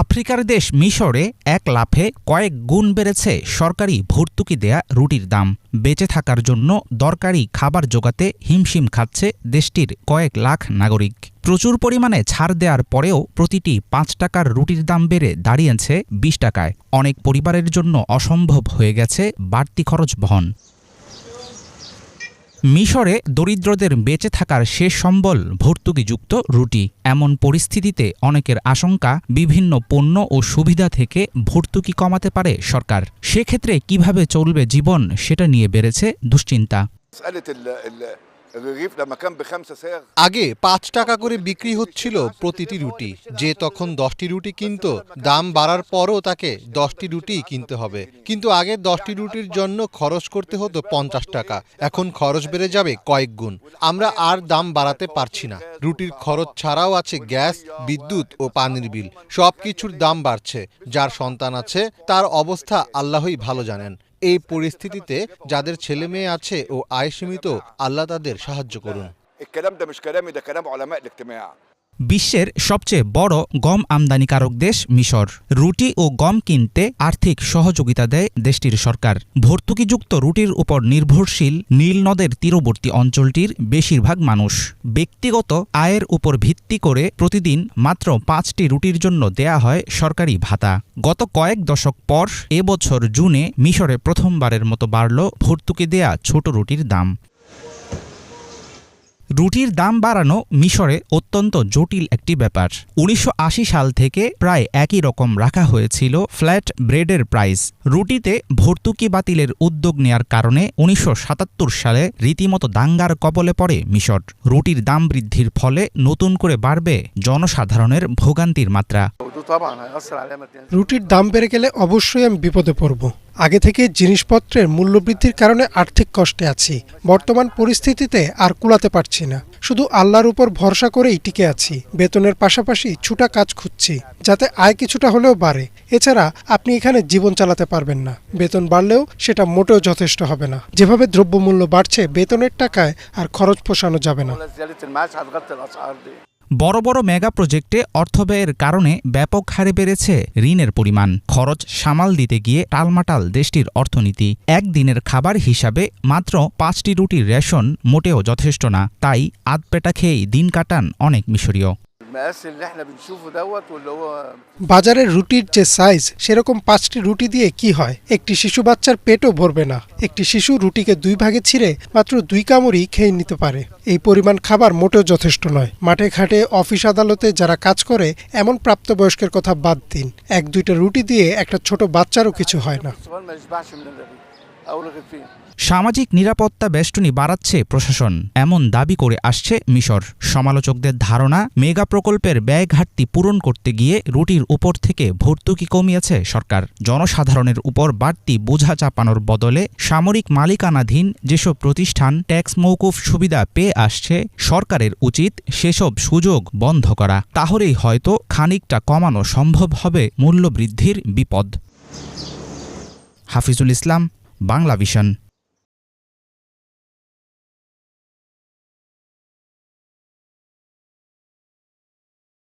আফ্রিকার দেশ মিশরে এক লাফে কয়েক গুণ বেড়েছে সরকারি ভর্তুকি দেয়া রুটির দাম। বেঁচে থাকার জন্য দরকারি খাবার জোগাতে হিমশিম খাচ্ছে দেশটির কয়েক লাখ নাগরিক। প্রচুর পরিমাণে ছাড় দেওয়ার পরেও প্রতিটি পাঁচ টাকার রুটির দাম বেড়ে দাঁড়িয়েছে বিশ টাকায়। অনেক পরিবারের জন্য অসম্ভব হয়ে গেছে বাড়তি খরচ বহন। মিশরে দরিদ্রদের বেঁচে থাকার শেষ সম্বল ভর্তুকিযুক্ত রুটি। এমন পরিস্থিতিতে অনেকের আশঙ্কা, বিভিন্ন পণ্য ও সুবিধা থেকে ভর্তুকি কমাতে পারে সরকার। সেক্ষেত্রে কীভাবে চলবে জীবন, সেটা নিয়ে বেড়েছে দুশ্চিন্তা। আগে পাঁচ টাকা করে বিক্রি হচ্ছিল প্রতিটি রুটি। যে তখন দশটি রুটি কিনত, দাম বাড়ার পরও তাকে দশটি রুটি কিনতে হবে। কিন্তু আগে দশটি রুটির জন্য খরচ করতে হতো পঞ্চাশ টাকা। এখন খরচ বেড়ে যাবে কয়েক গুণ। আমরা আর দাম বাড়াতে পারছি না। রুটির খরচ ছাড়াও আছে গ্যাস, বিদ্যুৎ ও পানির বিল। সব কিছুর দাম বাড়ছে। যার সন্তান আছে, তার অবস্থা আল্লাহই ভালো জানেন। এই পরিস্থিতিতে যাদের ছেলে মেয়ে আছে ও আয় সীমিত আল্লাহ তাদের সাহায্য করুন। বিশ্বের সবচেয়ে বড় গম আমদানিকারক দেশ মিশর। রুটি ও গম কিনতে আর্থিক সহযোগিতা দেয় দেশটির সরকার। ভর্তুকিযুক্ত রুটির উপর নির্ভরশীল নীল নদের তীরবর্তী অঞ্চলটির বেশিরভাগ মানুষ। ব্যক্তিগত আয়ের উপর ভিত্তি করে প্রতিদিন মাত্র পাঁচটি রুটির জন্য দেয়া হয় সরকারি ভাতা। গত কয়েক দশক পর এবছর জুনে মিশরে প্রথমবারের মতো বাড়ল ভর্তুকি দেয়া ছোট রুটির দাম। রুটির দাম বাড়ানো মিশরে অত্যন্ত জটিল একটি ব্যাপার। উনিশশো আশি সাল থেকে প্রায় একই রকম রাখা হয়েছিল ফ্ল্যাট ব্রেডের প্রাইস। রুটিতে ভর্তুকি বাতিলের উদ্যোগ নেয়ার কারণে উনিশশো সাতাত্তর সালে রীতিমতো দাঙ্গার কবলে পড়ে মিশর। রুটির দাম বৃদ্ধির ফলে নতুন করে বাড়বে জনসাধারণের ভোগান্তির মাত্রা। রুটির দাম বেড়ে গেলে অবশ্যই আমি বিপদে পড়ব। আগে থেকে জিনিসপত্রের মূল্যবৃদ্ধির কারণে আর্থিক কষ্টে আছি। বর্তমান পরিস্থিতিতে আর কুলাতে পারছি না। শুধু আল্লাহর উপর ভরসা করেই টিকে আছি। বেতনের পাশাপাশি ছুটা কাজ খুঁজছি, যাতে আয় কিছুটা হলেও বাড়ে। এছাড়া আপনি এখানে জীবন চালাতে পারবেন না। বেতন বাড়লেও সেটা মোটেও যথেষ্ট হবে না। যেভাবে দ্রব্যমূল্য বাড়ছে, বেতনের টাকায় আর খরচ পোষানো যাবে না। বড় বড় মেগা প্রজেক্টে অর্থ ব্যয়ের কারণে ব্যাপক হারে বেড়েছে ঋণের পরিমাণ। খরচ সামাল দিতে গিয়ে টালমাটাল দেশটির অর্থনীতি। একদিনের খাবার হিসাবে মাত্র পাঁচটি রুটির রেশন মোটেও যথেষ্ট না, তাই আধপেটা খেয়েই দিন কাটান অনেক মিশরীয়। المقاس اللي احنا بنشوفه دوت واللي هو বাজারের রুটির যে সাইজ সেরকম পাঁচটি রুটি দিয়ে কি হয় একটি শিশু বাচ্চার পেটও ভরবে না একটি শিশু রুটিকে দুই ভাগে ছিঁড়ে মাত্র দুই কামড়ই খেয়ে নিতে পারে এই পরিমাণ খাবার মোটেও যথেষ্ট নয় মাঠে ঘাটে অফিস আদালতে যারা কাজ করে এমন প্রাপ্তবয়স্কের কথা বাদ দিন এক দুইটা রুটি দিয়ে একটা ছোট বাচ্চারও কিছু হয় না সামাজিক নিরাপত্তা বেষ্টনী বাড়াচ্ছে প্রশাসন। এমন দাবি করে আসছে মিশর। সমালোচকদের ধারণা, মেগা প্রকল্পের ব্যয় ঘাটতি পূরণ করতে গিয়ে রুটির উপর থেকে ভর্তুকি কমিয়েছে সরকার। জনসাধারণের উপর বাড়তি বোঝা চাপানোর বদলে সামরিক মালিকানাধীন যেসব প্রতিষ্ঠান, ট্যাক্স মৌকুফ সুবিধা পেয়ে আসছে, সরকারের উচিত সেসব সুযোগ বন্ধ করা। তাহলেই হয়তো খানিকটা কমানো সম্ভব হবে মূল্যবৃদ্ধির বিপদ। হাফিজুল ইসলাম বাংলা ভিশন